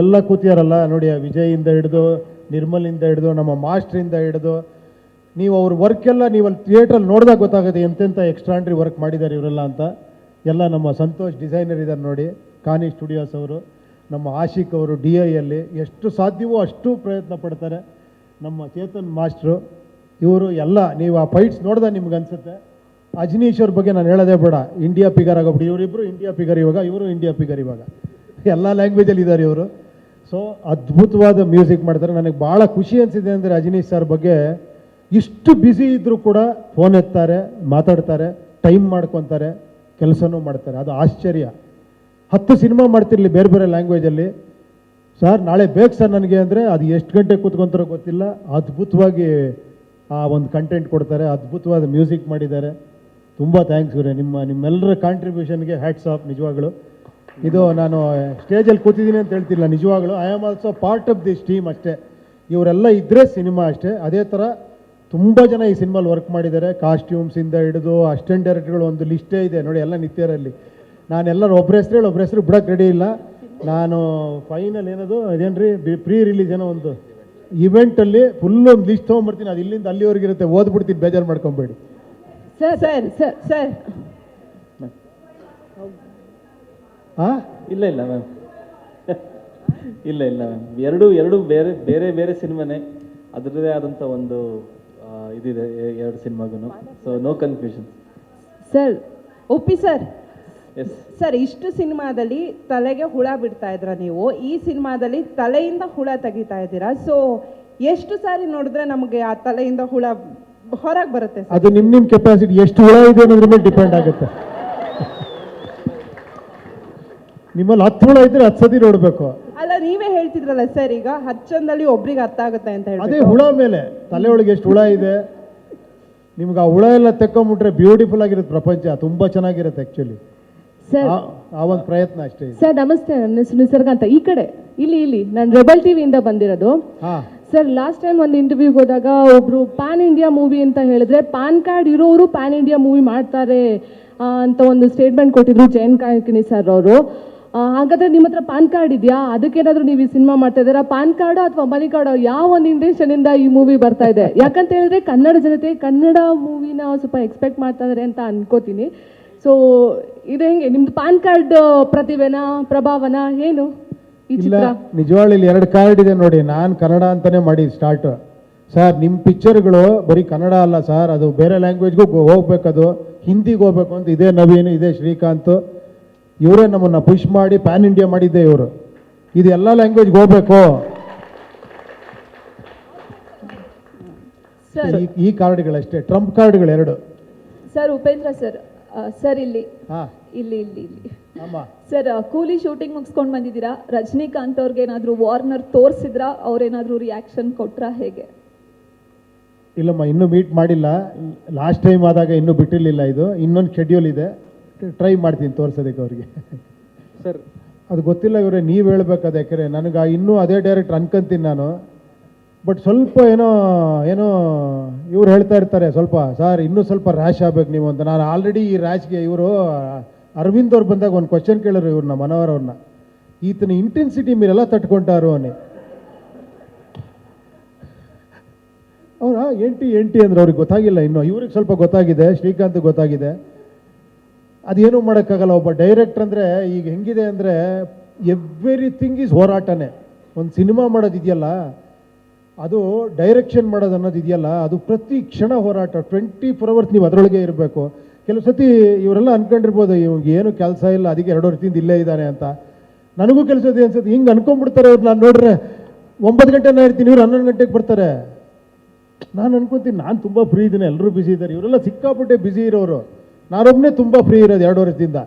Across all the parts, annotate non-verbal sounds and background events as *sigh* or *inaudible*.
ಎಲ್ಲ ಕೂತಿಯಾರಲ್ಲ ನೋಡಿ, ಆ ವಿಜಯಿಂದ ಹಿಡಿದು ನಿರ್ಮಲಿಂದ ಹಿಡಿದು, ನಮ್ಮ ಮಾಸ್ಟ್ರಿಂದ ಹಿಡಿದು, ನೀವು ಅವ್ರ ವರ್ಕ್ ಎಲ್ಲ ನೀವು ಅಲ್ಲಿ ಥಿಯೇಟ್ರಲ್ಲಿ ನೋಡಿದಾಗ ಗೊತ್ತಾಗುತ್ತೆ ಎಂತೆಂಥ ಎಕ್ಸ್ಟ್ರಾಂಡ್ರಿ ವರ್ಕ್ ಮಾಡಿದ್ದಾರೆ ಇವರೆಲ್ಲ ಅಂತ. ಎಲ್ಲ ನಮ್ಮ ಸಂತೋಷ್ ಡಿಸೈನರ್ ಇದ್ದಾರೆ ನೋಡಿ, ಕಾನಿ ಸ್ಟುಡಿಯೋಸ್ ಅವರು, ನಮ್ಮ ಆಶಿಕ್ ಅವರು ಡಿ ಐಯಲ್ಲಿ ಎಷ್ಟು ಸಾಧ್ಯವೋ ಅಷ್ಟು ಪ್ರಯತ್ನ ಪಡ್ತಾರೆ. ನಮ್ಮ ಚೇತನ್ ಮಾಸ್ಟ್ರು, ಇವರು ಎಲ್ಲ, ನೀವು ಆ ಫೈಟ್ಸ್ ನೋಡ್ದೆ ನಿಮ್ಗೆ ಅನ್ಸುತ್ತೆ. ಅಜನೀಶ್ ಅವ್ರ ಬಗ್ಗೆ ನಾನು ಹೇಳೋದೇ ಬೇಡ ಇಂಡಿಯಾ ಪಿಗರ್ ಆಗೋಗ್ಬಿಟ್ಟು ಇವರಿಬ್ಬರು ಇಂಡಿಯಾ ಪಿಗರ್ ಇವಾಗ, ಇವರು ಇಂಡಿಯಾ ಪಿಗರ್ ಇವಾಗ. ಎಲ್ಲ ಲ್ಯಾಂಗ್ವೇಜಲ್ಲಿ ಇದ್ದಾರೆ ಇವರು. ಸೊ ಅದ್ಭುತವಾದ ಮ್ಯೂಸಿಕ್ ಮಾಡ್ತಾರೆ. ನನಗೆ ಭಾಳ ಖುಷಿ ಅನಿಸಿದೆ ಅಂದರೆ ರಜನೀಶ್ ಸರ್ ಬಗ್ಗೆ ಇಷ್ಟು ಬ್ಯುಸಿ ಇದ್ದರೂ ಕೂಡ ಫೋನ್ ಎತ್ತಾರೆ, ಮಾತಾಡ್ತಾರೆ, ಟೈಮ್ ಮಾಡ್ಕೊತಾರೆ, ಕೆಲಸನೂ ಮಾಡ್ತಾರೆ. ಅದು ಆಶ್ಚರ್ಯ. ಹತ್ತು ಸಿನಿಮಾ ಮಾಡ್ತಿರ್ಲಿ ಬೇರೆ ಬೇರೆ ಲ್ಯಾಂಗ್ವೇಜಲ್ಲಿ ಸರ್, ನಾಳೆ ಬೇಕು ಸರ್ ನನಗೆ ಅಂದರೆ ಅದು ಎಷ್ಟು ಗಂಟೆ ಕೂತ್ಕೊಂತಾರೋ ಗೊತ್ತಿಲ್ಲ. ಅದ್ಭುತವಾಗಿ ಆ ಒಂದು ಕಂಟೆಂಟ್ ಕೊಡ್ತಾರೆ, ಅದ್ಭುತವಾದ ಮ್ಯೂಸಿಕ್ ಮಾಡಿದ್ದಾರೆ. ತುಂಬ ಥ್ಯಾಂಕ್ಸ್ ಗುರೇ. ನಿಮ್ಮ ನಿಮ್ಮೆಲ್ಲರ ಕಾಂಟ್ರಿಬ್ಯೂಷನ್ಗೆ ಹ್ಯಾಟ್ಸ್ ಆಫ್ ನಿಜವಾಗ್ಲು. ಇದು ನಾನು ಸ್ಟೇಜಲ್ಲಿ ಕೂತಿದ್ದೀನಿ ಅಂತ ಹೇಳ್ತಿಲ್ಲ ನಿಜವಾಗ್ಲು. I am also part of this team ಅಷ್ಟೇ. ಇವರೆಲ್ಲ ಇದ್ರೆ ಸಿನಿಮಾ ಅಷ್ಟೇ. ಅದೇ ಥರ ತುಂಬ ಜನ ಈ ಸಿನಿಮಾಲಿ ವರ್ಕ್ ಮಾಡಿದ್ದಾರೆ. ಕಾಸ್ಟ್ಯೂಮ್ಸಿಂದ ಹಿಡಿದು ಅಸಿಸ್ಟೆಂಟ್ ಡೈರೆಕ್ಟರ್ಗಳು ಒಂದು ಲಿಸ್ಟೇ ಇದೆ. ನೋಡಿ, ಎಲ್ಲ ನಿತ್ಯರಲ್ಲಿ. ನಾನೆಲ್ಲರೂ ಒಬ್ಬರ ಹೆಸರು ಹೇಳಿ ಒಬ್ಬರ ಹೆಸರು ಬಿಡೋಕೆ ರೆಡಿ ಇಲ್ಲ. ನಾನು ಫೈನಲ್ ಏನದು ಅದೇನ್ರಿ ಪ್ರೀ ರಿಲೀಸ್ ಏನೋ ಒಂದು ಇವೆಂಟಲ್ಲಿ ಫುಲ್ ಒಂದು ಲಿಸ್ಟ್ ತೊಗೊಂಬರ್ತೀನಿ ಅದು ಇಲ್ಲಿಂದ ಅಲ್ಲಿವರೆಗಿರುತ್ತೆ. ಓದ್ಬಿಡ್ತೀನಿ, ಬೇಜಾರು ಮಾಡ್ಕೊಬೇಡಿ. ಸರ್ ಸರ್ ಸರ್ ಸರ್ ಹಾಂ ಇಲ್ಲ ಇಲ್ಲ ಮ್ಯಾಮ್ ಇಲ್ಲ ಇಲ್ಲ ಮ್ಯಾಮ್ ಎರಡು ಎರಡು ಬೇರೆ ಬೇರೆ ಬೇರೆ ಸಿನಿಮಾನೇ. ಅದರದೇ ಆದಂಥ ಒಂದು ಇದಿದೆ ಎರಡು ಸಿನಿಮಾಗೂ ಸೊ ನೋ ಕನ್ಫ್ಯೂಷನ್ ಸರ್ ಒಪ್ಪಿ ಸರ್. ಎಸ್ ಸರ್ ಇಷ್ಟು ಸಿನಿಮಾದಲ್ಲಿ ತಲೆಗೆ ಹುಳ ಬಿಡ್ತಾ ಇದ್ರ ನೀವು? ಈ ಸಿನಿಮಾದಲ್ಲಿ ತಲೆಯಿಂದ ಹುಳ ತೆಗಿತಾ ಇದ್ದೀರಾ? ಸೊ ಎಷ್ಟು ಸಾರಿ ನೋಡಿದ್ರೆ ನಮಗೆ ಆ ತಲೆಯಿಂದ ಹುಳ ಹೊರಗೆ ಬರುತ್ತೆ ಸರ್? ಅದು ನಿಮ್ಮ ನಿಮ್ಮ ಕೆಪಾಸಿಟಿ ಎಷ್ಟು ಹುಳ ಇದೆ ಅನ್ನೋದ್ರ ಮೇಲೆ ಡಿಪೆಂಡ್ ಆಗುತ್ತೆ. ನಿಮ್ಮಲ್ಲಿ ಹತ್ತು ಹುಳ ಇದ್ರೆ ಹತ್ತು ಸತಿ ನೋಡಬೇಕು. ಅಲ್ಲ ನೀವೇ ಹೇಳ್ತಿದ್ರಲ್ಲ ಸರ್ ಈಗ ಹಚ್ಚಂದಲ್ಲಿ ಒಬ್ರಿಗೆ ಅರ್ಥ ಆಗುತ್ತೆ ಅಂತ ಅದೇ ಹೇಳಿ ಹುಳ ಮೇಲೆ ತಲೆ ಒಳಗೆ ಎಷ್ಟು ಹುಳ ಇದೆ ನಿಮ್ಗೆ ಆ ಹುಳ ಎಲ್ಲ ತೆಕ್ಕೊಂಬಿಟ್ರೆ ಬ್ಯೂಟಿಫುಲ್ ಆಗಿರುತ್ತೆ ಪ್ರಪಂಚ ತುಂಬಾ ಚೆನ್ನಾಗಿರುತ್ತೆ ಆಕ್ಚುಲಿ ಸರ್ ಆ ಒಂದು ಪ್ರಯತ್ನ ಅಷ್ಟೇ ಇದೆ. ಸರ್ ನಮಸ್ತೆ ನನ್ನ ಹೆಸರು ನಿಸರ್ಗ ಅಂತ. ಈ ಕಡೆ ಇಲ್ಲಿ ಇಲ್ಲಿ ನಾನು ರೆಬಲ್ ಟಿವಿಯಿಂದ ಬಂದಿರೋದು. ಹಾಂ. ಸರ್ ಲಾಸ್ಟ್ ಟೈಮ್ ಒಂದು ಇಂಟರ್ವ್ಯೂಗೆ ಹೋದಾಗ ಒಬ್ರು ಪ್ಯಾನ್ ಇಂಡಿಯಾ ಮೂವಿ ಅಂತ ಹೇಳಿದ್ರೆ ಪ್ಯಾನ್ ಕಾರ್ಡ್ ಇರೋರು ಪ್ಯಾನ್ ಇಂಡಿಯಾ ಮೂವಿ ಮಾಡ್ತಾರೆ ಆ, ಅಂತ ಒಂದು ಸ್ಟೇಟ್ಮೆಂಟ್ ಕೊಟ್ಟಿದ್ರು ಜಯಂತ್ ಕಾಯಕಿನಿ ಸರ್ ಅವರು. ಹಾಗಾದ್ರೆ ನಿಮ್ಮ ಹತ್ರ ಪಾನ್ ಕಾರ್ಡ್ ಇದೆಯಾ? ಅದಕ್ಕೇನಾದ್ರೂ ನೀವು ಈ ಸಿನಿಮಾ ಮಾಡ್ತಾ ಇದ್ದೀರಾ? ಪಾನ್ ಕಾರ್ಡ್ ಅಥವಾ ಮನಿ ಕಾರ್ಡ್? ಯಾವ ಒಂದು ಇಂದ ಈ ಮೂವಿ ಬರ್ತಾ ಇದೆ? ಯಾಕಂತ ಹೇಳಿದ್ರೆ ಕನ್ನಡ ಜನತೆ ಕನ್ನಡ ಮೂವಿನ ಸ್ವಲ್ಪ ಎಕ್ಸ್ಪೆಕ್ಟ್ ಮಾಡ್ತಾ ಇದಾರೆ ಅಂತ ಅನ್ಕೋತೀನಿ. ಸೊ ಇದು ಹೆಂಗೆ? ನಿಮ್ದು ಪಾನ್ ಕಾರ್ಡ್ ಪ್ರತಿಭೆನ ಪ್ರಭಾವನ? ಏನು ಈ ಇಲ್ಲ ಚಿತ್ರ? ನಿಜವಾಗ್ಲೂ ಇಲ್ಲಿ ಎರಡು ಕಾರ್ಡ್ ಇದೆ ನೋಡಿ. ನಾನು ಕನ್ನಡ ಅಂತಾನೆ ಮಾಡಿ ಸ್ಟಾರ್ಟ್ ಸರ್ ನಿಮ್ಮ ಪಿಕ್ಚರ್ಗಳು ಬರೀ ಕನ್ನಡ ಅಲ್ಲ ಸರ್ ಅದು ಬೇರೆ ಲ್ಯಾಂಗ್ವೇಜ್ಗೂ ಹೋಗ್ಬೇಕದು. ಹಿಂದಿಗೆ ಹೋಗ್ಬೇಕು ಅಂತ ಇದೇ ನವೀನ್ ಇದೇ ಶ್ರೀಕಾಂತ್. ಇವರೇ ನಮ್ಮನ್ನು ಪುಷ್ ಮಾಡಿ ಪ್ಯಾನ್ ಇಂಡಿಯಾ ಮಾಡಿದ್ದೆ ಇವರು. ಇದು ಎಲ್ಲ ಲ್ಯಾಂಗ್ವೇಜ್ಗೆ ಹೋಗ್ಬೇಕು. ಸರ್ ಈ- ಕಾರ್ಡ್ಗಳಷ್ಟೇ ಟ್ರಂಪ್ ಕಾರ್ಡ್ಗಳು ಎರಡು ಸರ್ ಉಪೇಂದ್ರ ಸರ್ ಸರ್ ಇಲ್ಲಿ. ಹಾಂ. ಇಲ್ಲಿ ಇಲ್ಲಿ ಇಲ್ಲಿ. ಅಮ್ಮ. ಸರ್ ಕೂಲಿ ಶೂಟಿಂಗ್ ಮುಗಿಸ್ಕೊಂಡು ಬಂದಿದ್ದೀರಾ? ರಜನಿಕಾಂತ್ ಅವ್ರಿಗೆ ಏನಾದರೂ ವಾರ್ನರ್ ತೋರಿಸಿದ್ರಾ? ಅವ್ರೇನಾದರೂ ರಿಯಾಕ್ಷನ್ ಕೊಟ್ರಾ ಹೇಗೆ? ಇಲ್ಲಮ್ಮ ಇನ್ನೂ ಮೀಟ್ ಮಾಡಿಲ್ಲ. ಲಾಸ್ಟ್ ಟೈಮ್ ಆದಾಗ ಇನ್ನೂ ಬಿಟ್ಟಿರಲಿಲ್ಲ ಇದು. ಇನ್ನೊಂದು ಶೆಡ್ಯೂಲ್ ಇದೆ. ಟ್ರೈ ಮಾಡ್ತೀನಿ ತೋರ್ಸೋದಕ್ಕೆ ಅವ್ರಿಗೆ. ಸರ್. ಅದು ಗೊತ್ತಿಲ್ಲ ಇವರೇ ನೀವು ಹೇಳ್ಬೇಕಾದ ಯಾಕಂದರೆ ನನಗೆ ಇನ್ನೂ ಅದೇ ಡೈರೆಕ್ಟ್ ಅನ್ಕೊಂತೀನಿ ನಾನು. ಬಟ್ ಸ್ವಲ್ಪ ಏನೋ ಏನೋ ಇವ್ರು ಹೇಳ್ತಾ ಇರ್ತಾರೆ ಸ್ವಲ್ಪ ಸರ್ ಇನ್ನೂ ಸ್ವಲ್ಪ ರ್ಯಾಶ್ ಆಗ್ಬೇಕು ನೀವು ಅಂತ. ನಾನು ಆಲ್ರೆಡಿ ಈ ರ್ಯಾಶ್ಗೆ ಇವರು ಅರವಿಂದ್ ಅವ್ರು ಬಂದಾಗ ಒಂದು ಕ್ವಶನ್ ಕೇಳಿದ್ರು ಇವ್ರನ್ನ ಮನೋಹರ್ ಅವ್ರನ್ನ ಈತನ ಇಂಟೆನ್ಸಿಟಿ ಮೇಲೆಲ್ಲ ತಟ್ಕೊಂಟಾರು ಅವನೇ. ಅವರ ಎಂಟಿ ಎಂಟಿ ಅಂದ್ರೆ ಅವ್ರಿಗೆ ಗೊತ್ತಾಗಿಲ್ಲ ಇನ್ನು. ಇವ್ರಿಗೆ ಸ್ವಲ್ಪ ಗೊತ್ತಾಗಿದೆ ಶ್ರೀಕಾಂತ್ ಗೊತ್ತಾಗಿದೆ. ಅದೇನು ಮಾಡೋಕ್ಕಾಗಲ್ಲ. ಒಬ್ಬ ಡೈರೆಕ್ಟ್ರ್ ಅಂದರೆ ಈಗ ಹೆಂಗಿದೆ ಅಂದರೆ ಎವ್ರಿಥಿಂಗ್ ಈಸ್ ಹೋರಾಟನೇ. ಒಂದು ಸಿನಿಮಾ ಮಾಡೋದಿದೆಯಲ್ಲ, ಅದು ಡೈರೆಕ್ಷನ್ ಮಾಡೋದು ಅನ್ನೋದು ಇದೆಯಲ್ಲ, ಅದು ಪ್ರತಿ ಕ್ಷಣ ಹೋರಾಟ ಟ್ವೆಂಟಿ ಫೋರ್ ಅವರ್ಸ್ ನೀವು ಅದರೊಳಗೆ ಇರಬೇಕು. ಕೆಲವು ಸತಿ ಇವರೆಲ್ಲ ಅನ್ಕೊಂಡಿರ್ಬೋದು ಇವ್ಗೆ ಏನು ಕೆಲಸ ಇಲ್ಲ, ಅದಕ್ಕೆ ಎರಡು ವರ್ಷದಿಂದ ಇಲ್ಲೇ ಇದ್ದಾನೆ ಅಂತ. ನನಗೂ ಕೆಲಸ ಅನ್ಸುತ್ತೆ. ಹಿಂಗೆ ಅನ್ಕೊಂಡ್ಬಿಡ್ತಾರೆ ಅವ್ರು, ನಾನು ನೋಡ್ರೆ ಒಂಬತ್ತು ಗಂಟೆ ನಾ ಇರ್ತೀನಿ, ಇವ್ರು ಹನ್ನೊಂದು ಗಂಟೆಗೆ ಬರ್ತಾರೆ. ನಾನು ಅನ್ಕೊಂತೀನಿ, ನಾನು ತುಂಬ ಫ್ರೀ ಇದ್ದೀನಿ ಎಲ್ಲರೂ ಬ್ಯುಸಿ ಇದ್ದಾರೆ ಇವರೆಲ್ಲ ಸಿಕ್ಕಾಪಟ್ಟೆ ಬ್ಯುಸಿ ಇರೋರು. ನಾನೊಬ್ಬನೇ ತುಂಬ ಫ್ರೀ ಇರೋದು ಎರಡು ವರ್ಷದಿಂದ.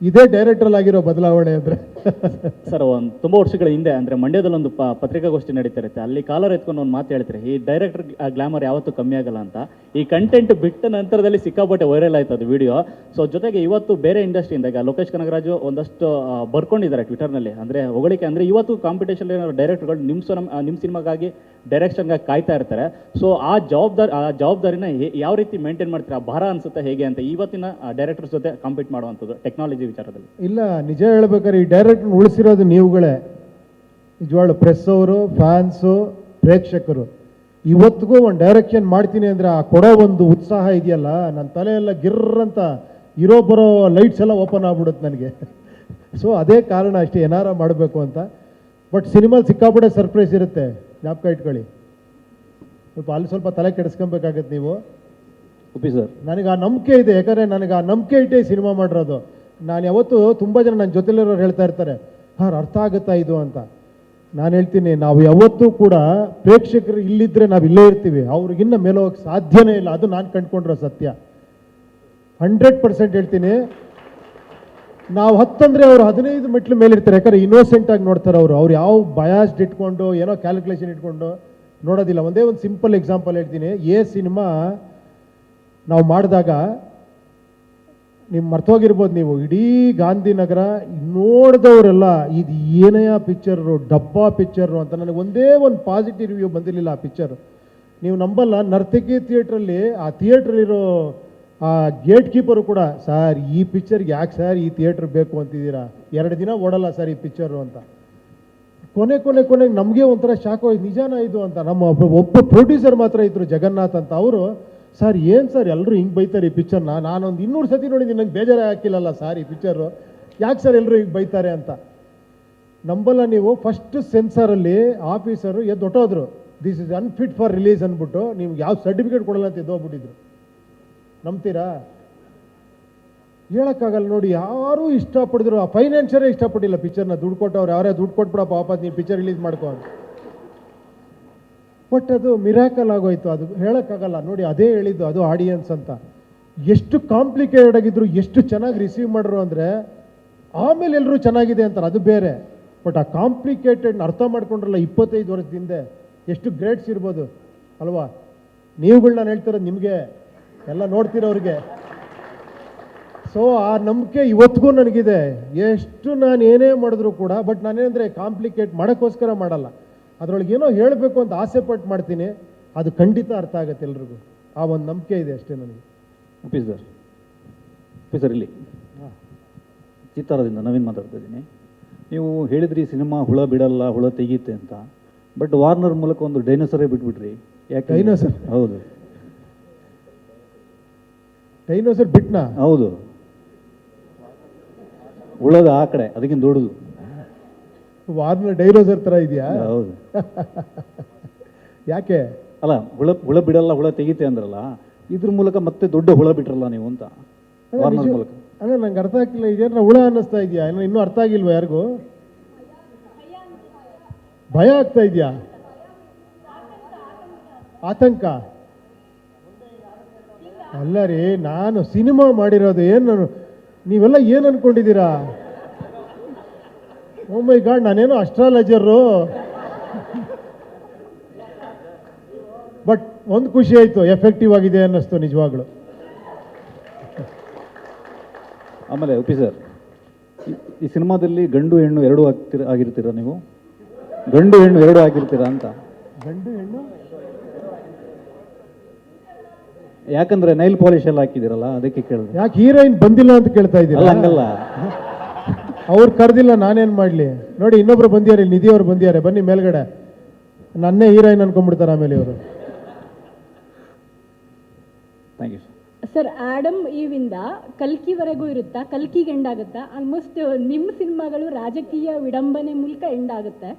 ಇದೇ ಡೈರೆಕ್ಟ್ರಲ್ಲಿ ಆಗಿರೋ ಬದಲಾವಣೆ ಅಂದರೆ. *laughs* ಸರ್, ಒಂದು ತುಂಬ ವರ್ಷಗಳ ಹಿಂದೆ, ಅಂದರೆ ಮಂಡ್ಯದಲ್ಲಿ ಒಂದು ಪ ಪತ್ರಿಕಾಗೋಷ್ಠಿ ನಡೀತಾ ಇರುತ್ತೆ ಅಲ್ಲಿ ಕಾಲರ್ ಎತ್ಕೊಂಡು ಒಂದು ಮಾತು ಹೇಳ್ತಾರೆ, ಈ ಡೈರೆಕ್ಟರ್ ಗ್ಲಾಮರ್ ಯಾವತ್ತೂ ಕಮ್ಮಿ ಆಗಲ್ಲ ಅಂತ. ಈ ಕಂಟೆಂಟ್ ಬಿಟ್ಟ ನಂತರದಲ್ಲಿ ಸಿಕ್ಕಾಪಟ್ಟೆ ವೈರಲ್ ಆಯ್ತು ಅದು ವಿಡಿಯೋ ಸೊ ಜೊತೆಗೆ ಇವತ್ತು ಬೇರೆ ಇಂಡಸ್ಟ್ರಿಯಿಂದ ಈಗ ಲೋಕೇಶ್ ಕನಗರಾಜು ಒಂದಷ್ಟು ಬರ್ಕೊಂಡಿದ್ದಾರೆ ಬರ್ಕೊಂಡಿದ್ದಾರೆ ಟ್ವಿಟರ್ನಲ್ಲಿ ಅಂದರೆ ಹೊಗಳಿಕೆ ಅಂದರೆ ಇವತ್ತು ಕಾಂಪಿಟೇಷನ್ ಏನಾದ್ರು ಡೈರೆಕ್ಟರ್ಗಳು ನಿಮ್ಮ ನಿಮ್ಮ ಸಿನಿಮಾಗಾಗಿ ಡೈರೆಕ್ಷನ್ಗಾಗಿ ಕಾಯ್ತಾ ಇರ್ತಾರೆ. ಸೊ ಆ ಜವಾಬ್ದಾರಿ, ಆ ಜವಾಬ್ದಾರಿನ ಯಾವ ರೀತಿ ಮೇಂಟೈನ್ ಮಾಡ್ತೀರಾ? ಭಾರ ಅನ್ಸುತ್ತೆ ಹೇಗೆ ಅಂತ ಇವತ್ತಿನ ಡೈರೆಕ್ಟರ್ ಜೊತೆ ಕಾಂಪೀಟ್ ಮಾಡುವಂಥದ್ದು ಟೆಕ್ನಾಲಜಿ ವಿಚಾರದಲ್ಲಿ. ಇಲ್ಲ, ನಿಜ ಹೇಳ್ಬೇಕಾದ್ರೆ ಈ ಡೈರೆಕ್ಟ್ ಉಳಿಸಿರೋದು ನೀವುಗಳೇ. ನಿಜವಾಗ್ಲು ಪ್ರೆಸ್ ಅವರು ಫ್ಯಾನ್ಸು ಪ್ರೇಕ್ಷಕರು. ಇವತ್ತಿಗೂ ಒಂದು ಡೈರೆಕ್ಷನ್ ಮಾಡ್ತೀನಿ ಅಂದರೆ ಆ ಕೊಡೋ ಒಂದು ಉತ್ಸಾಹ ಇದೆಯಲ್ಲ ನನ್ನ ತಲೆ ಎಲ್ಲ ಗಿರ್ರ್ ಅಂತ ಇರೋ ಬರೋ ಲೈಟ್ಸ್ ಎಲ್ಲ ಓಪನ್ ಆಗ್ಬಿಡುತ್ತೆ ನನಗೆ. ಸೊ ಅದೇ ಕಾರಣ ಅಷ್ಟೇ ಏನಾರ ಮಾಡಬೇಕು ಅಂತ. ಬಟ್ ಸಿನಿಮಾ ಸಿಕ್ಕಾಪಟ್ಟೆ ಸರ್ಪ್ರೈಸ್ ಇರುತ್ತೆ ಜ್ಞಾಪಕ ಇಟ್ಕೊಳ್ಳಿ. ಸ್ವಲ್ಪ ಅಲ್ಲಿ ಸ್ವಲ್ಪ ತಲೆ ಕೆಡಿಸ್ಕೊಬೇಕಾಗತ್ತೆ ನೀವು. OP sir. ನನಗೆ ಆ ನಂಬಿಕೆ ಇದೆ ಯಾಕಂದರೆ ನನಗೆ ಆ ನಂಬಿಕೆ ಇಟ್ಟೇ ಸಿನಿಮಾ ಮಾಡಿರೋದು. ನಾನು ಯಾವತ್ತು ತುಂಬ ಜನ ನನ್ನ ಜೊತೆಲಿರೋರು ಹೇಳ್ತಾ ಇರ್ತಾರೆ ಹಾರ್ ಅರ್ಥ ಆಗುತ್ತಾ ಇದು ಅಂತ. ನಾನು ಹೇಳ್ತೀನಿ, ನಾವು ಯಾವತ್ತೂ ಕೂಡ ಪ್ರೇಕ್ಷಕರು ಇಲ್ಲಿದ್ದರೆ ನಾವು ಇಲ್ಲೇ ಇರ್ತೀವಿ. ಅವ್ರಿಗಿನ್ನ ಮೇಲೆ ಹೋಗಕ್ಕೆ ಸಾಧ್ಯನೇ ಇಲ್ಲ. ಅದು ನಾನು ಕಂಡ್ಕೊಂಡಿರೋ ಸತ್ಯ. ಹಂಡ್ರೆಡ್ ಪರ್ಸೆಂಟ್ ಹೇಳ್ತೀನಿ. ನಾವು ಹತ್ತಂದ್ರೆ ಅವ್ರು ಹದಿನೈದು ಮೆಟ್ಲು ಮೇಲೆ ಇರ್ತಾರೆ ಯಾಕಂದ್ರೆ ಇನ್ನೋಸೆಂಟ್ ಆಗಿ ನೋಡ್ತಾರೆ ಅವರು. ಅವ್ರು ಯಾವ ಬಯಾಸ್ಡ್ ಇಟ್ಕೊಂಡು, ಏನೋ ಕ್ಯಾಲ್ಕುಲೇಷನ್ ಇಟ್ಕೊಂಡು ನೋಡೋದಿಲ್ಲ. ಒಂದೇ ಒಂದು ಸಿಂಪಲ್ ಎಕ್ಸಾಂಪಲ್ ಹೇಳ್ತೀನಿ. ಎ ಸಿನಿಮಾ ನಾವು ಮಾಡಿದಾಗ ನೀವು ಮರ್ತೋಗಿರ್ಬೋದು ನೀವು. ಇಡೀ ಗಾಂಧಿನಗರ ನೋಡಿದವರೆಲ್ಲ, ಇದು ಏನೆಯ ಪಿಕ್ಚರು, ಡಬ್ಬಾ ಪಿಕ್ಚರು? ಅಂತ ನನಗೆ ಒಂದೇ ಒಂದು ಪಾಸಿಟಿವ್ ರಿವ್ಯೂ ಬಂದಿರಲಿಲ್ಲ ಆ ಪಿಕ್ಚರ್. ನೀವು ನಂಬಲ್ಲ, ನರ್ತಕಿ ಥಿಯೇಟ್ರಲ್ಲಿ, ಆ ಥಿಯೇಟ್ರಲ್ಲಿರೋ, ಆ ಗೇಟ್ ಕೀಪರು ಕೂಡ, ಸರ್, ಈ ಪಿಕ್ಚರ್ಗೆ ಯಾಕೆ ಸರ್ ಈ ಥಿಯೇಟ್ರ್ ಬೇಕು ಅಂತಿದ್ದೀರಾ? ಎರಡು ದಿನ ಓಡಲ್ಲ ಸರ್ ಈ ಪಿಕ್ಚರು ಅಂತ. ಕೊನೆ ಕೊನೆ ಕೊನೆಗೆ ನಮಗೆ ಒಂಥರ ಶಾಕ್ ನಿಜಾನ ಇದು? ಅಂತ. ನಮ್ಮ ಒಬ್ಬ ಪ್ರೊಡ್ಯೂಸರ್ ಮಾತ್ರ ಇದ್ರು, ಜಗನ್ನಾಥ್ ಅಂತ. ಅವರು ಸರ್ ಏನು ಸರ್ ಎಲ್ಲರೂ ಹಿಂಗೆ ಬೈತಾರೆ ಈ ಪಿಕ್ಚರ್ನ ನಾನೊಂದು ಇನ್ನೂರು ಸತಿ ನೋಡಿದ್ದೀನಿ, ನಂಗೆ ಬೇಜಾರೇ ಹಾಕಿಲ್ಲಲ್ಲ ಸರ್ ಈ ಪಿಕ್ಚರು ಯಾಕೆ ಸರ್ ಎಲ್ಲರೂ ಹಿಂಗೆ ಬೈತಾರೆ ಅಂತ? ನಂಬಲ್ಲ ನೀವು ಫಸ್ಟ್ ಸೆನ್ಸರಲ್ಲಿ ಆಫೀಸರು ಎದ್ದು ಹೊಟ್ಟೋದ್ರು this is unfit for release ಅಂದ್ಬಿಟ್ಟು, ನಿಮ್ಗೆ ಯಾವ ಸರ್ಟಿಫಿಕೇಟ್ ಕೊಡಲ್ಲ ಅಂತ ಎದ್ದೋಗ್ಬಿಟ್ಟಿದ್ರು. ನಂಬ್ತೀರಾ? ಹೇಳೋಕ್ಕಾಗಲ್ಲ ನೋಡಿ, ಯಾರೂ ಇಷ್ಟಪಡಿದ್ರು ಆ ಫೈನಾನ್ಷಿಯರೇ ಇಷ್ಟಪಟ್ಟಿಲ್ಲ ಪಿಕ್ಚರ್ನ ದುಡ್ಡು ಕೊಟ್ಟವ್ರು, ಯಾರೇ ದುಡ್ಡು ಕೊಟ್ಬಿಡಪ್ಪ, ವಾಪಸ್ ನೀವು ಪಿಕ್ಚರ್ ರಿಲೀಸ್ ಮಾಡ್ಕೊ ಬಟ್ ಅದು ಮಿರಾಕಲ್ ಆಗೋಯ್ತು. ಅದು ಹೇಳೋಕ್ಕಾಗಲ್ಲ. ನೋಡಿ, ಅದೇ ಹೇಳಿದ್ದು ಅದು ಆಡಿಯನ್ಸ್ ಅಂತ. ಎಷ್ಟು ಕಾಂಪ್ಲಿಕೇಟೆಡ್ ಆಗಿದ್ರು, ಎಷ್ಟು ಚೆನ್ನಾಗಿ ರಿಸೀವ್ ಮಾಡ್ರು ಅಂದರೆ, ಆಮೇಲೆ ಎಲ್ಲರೂ ಚೆನ್ನಾಗಿದೆ ಅಂತಾರೆ. ಅದು ಬೇರೆ. ಬಟ್ ಆ ಕಾಂಪ್ಲಿಕೇಟೆಡ್ ಅರ್ಥ ಮಾಡ್ಕೊಂಡ್ರಲ್ಲ ಇಪ್ಪತ್ತೈದು ವರ್ಷದ ಹಿಂದೆ, ಎಷ್ಟು ಗ್ರೇಟ್ಸ್ ಇರ್ಬೋದು. ಅಲ್ವಾ? ನೀವುಗಳು ನಾನು ಹೇಳ್ತಿರೋದು ನಿಮಗೆ. ಎಲ್ಲ ನೋಡ್ತಿರೋರಿಗೆ. ಸೊ ಆ ನಂಬಿಕೆ ಇವತ್ತಿಗೂ ನನಗಿದೆ. ಎಷ್ಟು ನಾನು ಏನೇ ಮಾಡಿದ್ರು ಕೂಡ ಬಟ್ ನಾನೇನಂದರೆ ಕಾಂಪ್ಲಿಕೇಟ್ ಮಾಡೋಕ್ಕೋಸ್ಕರ ಮಾಡಲ್ಲ. ಅದರೊಳಗೆ ಏನೋ ಹೇಳಬೇಕು ಅಂತ ಆಸೆ ಪಟ್ಟು ಮಾಡ್ತೀನಿ ಅದು ಖಂಡಿತ ಅರ್ಥ ಆಗುತ್ತೆ ಎಲ್ರಿಗೂ. ಆ ಒಂದು ನಂಬಿಕೆ ಇದೆ ಅಷ್ಟೇ ನನಗೆ. ಉಪಿ ಸರ್ ಉಪಿ ಸರ್ ಇಲ್ಲಿ. ಚಿತ್ತಾರದಿಂದ ನವೀನ್ ಮಾತಾಡ್ತಾ ಇದ್ದೀನಿ. ನೀವು ಹೇಳಿದ್ರಿ ಸಿನಿಮಾ ಹುಳ ಬಿಡಲ್ಲ ಹುಳ ತೆಗೀತೆ ಅಂತ. ಬಟ್ ವಾರ್ನರ್ ಮೂಲಕ ಒಂದು ಡೈನೋಸರೇ ಬಿಟ್ಬಿಟ್ರಿ. ಯಾಕೆ? ಡೈನೋಸರ್ ಹೌದು. ಡೈನೋಸರ್ ಬಿಟ್ನಾ? ಹೌದು. ಹುಳದ ಆ ಕಡೆ ಅದಕ್ಕಿಂತ ದೊಡ್ಡದು. ವಾರ್ನರ್ ಡೈರೋಸರ್ ತರ ಇದೆಯಾ? ಹೌದು. *laughs* ಯಾಕೆ? ಅಲ್ಲ ಹುಳ ಹುಳ ಬಿಡಲ್ಲ ಹುಳ ತೆಗೀತೆ ಅಂದ್ರಲ್ಲ ಇದ್ರ ಮೂಲಕ ಮತ್ತೆ ದೊಡ್ಡ ಹುಳ ಬಿಟ್ರಲ್ಲ ನೀವು ಅಂತ ವಾರ್ನರ್ ಮೂಲಕ. ಅಲ್ಲ ನಂಗೆ ಅರ್ಥ ಆಗ್ತಿಲ್ಲ ಇದೇನ ಹುಳ ಅನ್ನಿಸ್ತಾ ಇದೆಯಾ? ಏನೋ ಇನ್ನೂ ಅರ್ಥ ಆಗಿಲ್ವಾ ಯಾರಿಗೂ? ಭಯ ಆಗ್ತಾ ಇದೆಯಾ? ಆತಂಕ? ಅಲ್ಲ ರೀ ನಾನು ಸಿನಿಮಾ ಮಾಡಿರೋದು ಏನು ನಾನು ನೀವೆಲ್ಲ ಏನು ಅನ್ಕೊಂಡಿದ್ದೀರಾ? ಓ ಮೈ ಗಾಡ್ ನಾನೇನು ಅಸ್ಟ್ರಾಲಜರು ಬಟ್ ಒಂದು ಖುಷಿ ಆಯಿತು ಎಫೆಕ್ಟಿವ್ ಆಗಿದೆ ಅನ್ನಿಸ್ತು ನಿಜವಾಗ್ಲು. ಆಮೇಲೆ ಉಪಿ ಸರ್ ಈ- ಸಿನಿಮಾದಲ್ಲಿ ಗಂಡು ಹೆಣ್ಣು ಎರಡೂ ಆಗ್ತಿರ ಆಗಿರ್ತೀರಾ ನೀವು? ಗಂಡು ಹೆಣ್ಣು ಎರಡೂ ಆಗಿರ್ತೀರಾ ಅಂತ. ಗಂಡು ಹೆಣ್ಣು? ಯಾಕಂದ್ರೆ ನೈಲ್ ಪಾಲಿಶ್ ಎಲ್ಲ ಹಾಕಿದಿರಲ್ಲ ಅದಕ್ಕೆ ಕೇಳಿದೆ. ಯಾಕೆ ಹೀರೋಯಿನ್ ಬಂದಿಲ್ಲ ಅಂತ ಕೇಳ್ತಾ ಇದ್ದೀರಾ? ಹಂಗಲ್ಲ. ಅವ್ರು ಕರೆದಿಲ್ಲ ನಾನೇನು ಮಾಡಲಿ? ನೋಡಿ ಇನ್ನೊಬ್ರು ಬಂದಿದ್ದಾರೆ ನಿಧಿ ಅವ್ರು ಬಂದಿದ್ದಾರೆ. ಬನ್ನಿ ಮೇಲ್ಗಡೆ. ನನ್ನೇ ಹೀರೋಯಿನ್ ಅನ್ಕೊಂಡ್ಬಿಡ್ತಾರೆ ಆಮೇಲೆ ಇವರು. ಥ್ಯಾಂಕ್ ಯು ಸರ್ ಆಡಮ್ ಈವಿಂದ ಕಲ್ಕಿವರೆಗೂ ಇರುತ್ತಾ? ಕಲ್ಕಿಗೆ ಎಂಡ್ ಆಗುತ್ತಾ? ಆಲ್ಮೋಸ್ಟ್ ನಿಮ್ಮ ಸಿನಿಮಾಗಳು ರಾಜಕೀಯ ವಿಡಂಬನೆ ಮೂಲಕ ಎಂಡ್ ಆಗುತ್ತೆ.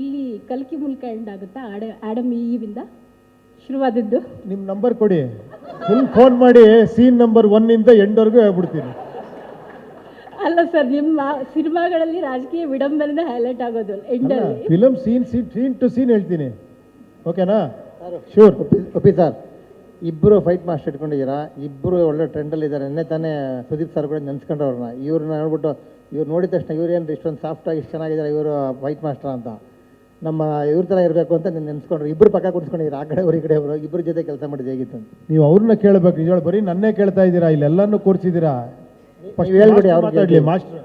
ಇಲ್ಲಿ ಕಲ್ಕಿ ಮೂಲಕ ಎಂಡ್ ಆಗುತ್ತಾ? ಆಡ ಆಡಮ್ ಈವಿಂದ? ಶುರುವಾದದ್ದು. ನಿಮ್ಮ ನಂಬರ್ ಕೊಡಿ. ಫುಲ್ ಫೋನ್ ಮಾಡಿ ಸೀನ್ ನಂಬರ್ ಒನ್ನಿಂದ ಇಂದ ಎಂಡ್ವರೆಗೂ ಹೇಳ್ಬಿಡ್ತೀನಿ. ಅಲ್ಲ ಸರ್ ನಿಮ್ಮ ಸಿನಿಮಾಗಳಲ್ಲಿ ರಾಜಕೀಯ ವಿಡಂಬನೆ ಹೈಲೈಟ್ ಆಗೋದು ಎಂಡಲ್ಲಿ film scene scene scene to scene ಹೇಳ್ತೀನಿ. ಓಕೆನಾ ಶೂರ್ ಒಪ್ಪಿ ಸರ್ ಇಬ್ಬರು ಫೈಟ್ ಮಾಸ್ಟರ್ ಇಟ್ಕೊಂಡಿದ್ದೀರಾ ಇಬ್ಬರು ಒಳ್ಳೆ ಟ್ರೆಂಡಲ್ಲಿ ಇದ್ದಾರೆ. ನಿನ್ನೆ ತಾನೇ ಸುದೀಪ್ ಸರ್ ಕೂಡ ನೆನ್ಸ್ಕೊಂಡು ಅವ್ರನ್ನ ಇವ್ರನ್ನ ನೋಡ್ಬಿಟ್ಟು ಇವ್ರು ನೋಡಿದ ತಕ್ಷಣ ಇವ್ರು ಏನು ಇಷ್ಟೊಂದು ಸಾಫ್ಟಾಗಿ ಇಷ್ಟು ಚೆನ್ನಾಗಿದ್ದಾರೆ ಇವರು ಫೈಟ್ ಮಾಸ್ಟರ್ ಅಂತ. ನಮ್ಮ ಇವ್ರ ಥರ ಇರಬೇಕು ಅಂತ ನೀನು ನೆನ್ಸ್ಕೊಂಡ್ರು. ಇಬ್ಬರು ಪಕ್ಕ ಕುಡಿಸ್ಕೊಂಡಿದ್ದೀರಾ ಆ ಕಡೆ ಅವ್ರು ಈ ಕಡೆ ಅವರು ಇಬ್ಬರ ಜೊತೆ ಕೆಲಸ ಮಾಡಿದ್ದು ಹೇಗಿತ್ತು ಅಂತ? ನೀವು ಅವ್ರನ್ನ ಕೇಳಬೇಕು. ನಿಜವಾಗ್ ಬರೀ ನನ್ನೇ ಕೇಳ್ತಾ ಇದ್ದೀರಾ? ಇಲ್ಲೆಲ್ಲನೂ ಕೂರ್ಸಿದ್ದೀರಾ? ನೀವು ಹೇಳ್ಬಿಡಿ, ಅವ್ರಿಗೆ ಮಾತಾಡ್ಲಿ ಮಾಸ್ಟರ್.